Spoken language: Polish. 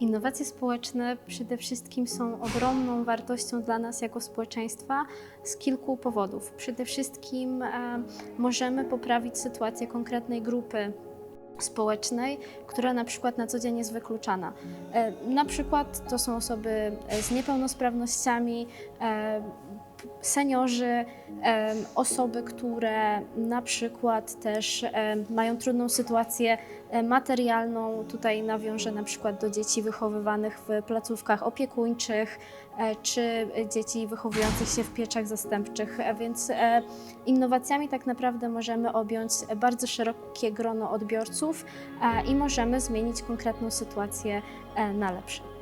Innowacje społeczne przede wszystkim są ogromną wartością dla nas jako społeczeństwa z kilku powodów. Przede wszystkim e, możemy poprawić sytuację konkretnej grupy społecznej, która na przykład na co dzień jest wykluczana. E, Na przykład to są osoby e, z niepełnosprawnościami, seniorzy, osoby, które na przykład też mają trudną sytuację e, materialną. Tutaj nawiążę na przykład do dzieci wychowywanych w placówkach opiekuńczych, e, czy dzieci wychowujących się w pieczach zastępczych. E, Więc innowacjami tak naprawdę możemy objąć bardzo szerokie grono odbiorców i możemy zmienić konkretną sytuację na lepsze.